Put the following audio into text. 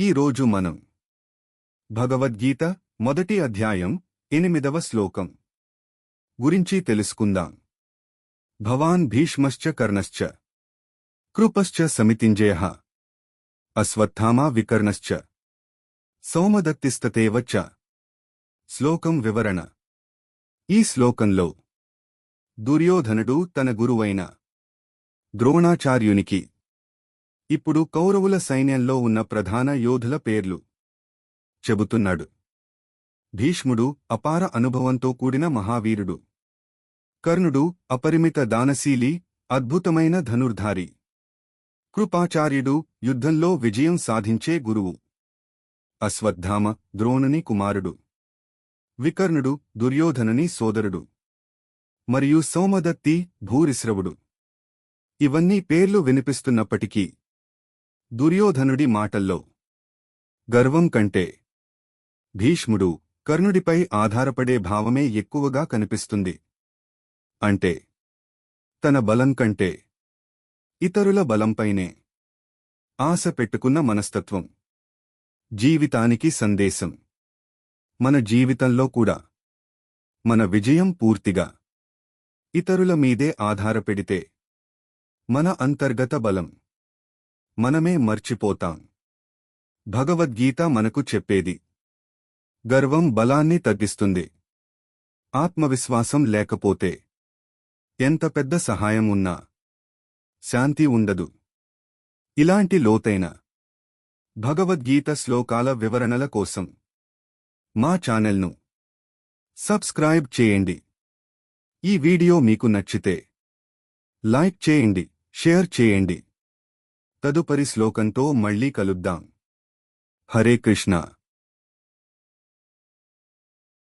ఈ రోజు మనం భగవద్గీత మొదటి అధ్యాయం ఎనిమిదవ శ్లోకం గురించి తెలుసుకుందాం. భవాన్ భీష్మశ్చ కర్ణశ్చ కృపశ్చ సమితింజయ అశ్వత్థామా వికర్ణశ్చ సోమదత్తిస్తతేవచ్చ శ్లోకం వివరణ. ఈ శ్లోకంలో దుర్యోధనుడు తన గురువైన ద్రోణాచార్యునికి ఇప్పుడు కౌరవుల సైన్యంలో ఉన్న ప్రధాన యోధుల పేర్లు. చెబుతున్నాడు. భీష్ముడు అపార అనుభవంతో కూడిన మహావీరుడు. కర్ణుడు అపరిమిత దానశీలి అద్భుతమైన ధనుర్ధారి. కృపాచార్యుడు యుద్ధంలో విజయం సాధించే గురువు. అశ్వత్థామ ద్రోణుని కుమారుడు. వికర్ణుడు దుర్యోధనుని సోదరుడు. మరియు సోమదత్తి భూరిశ్రవుడు. ఇవన్నీ పేర్లు వినిపిస్తున్నప్పటికీ దుర్యోధనుడి మాటల్లో. గర్వం కంటే భీష్ముడు కర్ణుడిపై ఆధారపడే భావమే ఎక్కువగా కనిపిస్తుంది. అంటే తన బలం కంటే ఇతరుల బలంపైనే ఆశ పెట్టుకున్న మనస్తత్వం. జీవితానికి సందేశం. మన జీవితంలో కూడా మన విజయం పూర్తిగా ఇతరుల మీదే ఆధారపెడితే మన అంతర్గత బలం మనమే మర్చిపోతాం. భగవద్గీత మనకు చెప్పేది. గర్వం బలాన్ని తగ్గిస్తుంది. ఆత్మవిశ్వాసం లేకపోతే ఎంత పెద్ద సహాయం ఉన్నా శాంతి ఉండదు. ఇలాంటి లోతైన భగవద్గీత శ్లోకాల వివరణల కోసం మా ఛానల్ను సబ్స్క్రైబ్ చేయండి. ఈ వీడియో మీకు నచ్చితే లైక్ చేయండి షేర్ చేయండి. తదుపరి శ్లోకంతో మళ్ళీ కలుద్దాం. హరే కృష్ణ.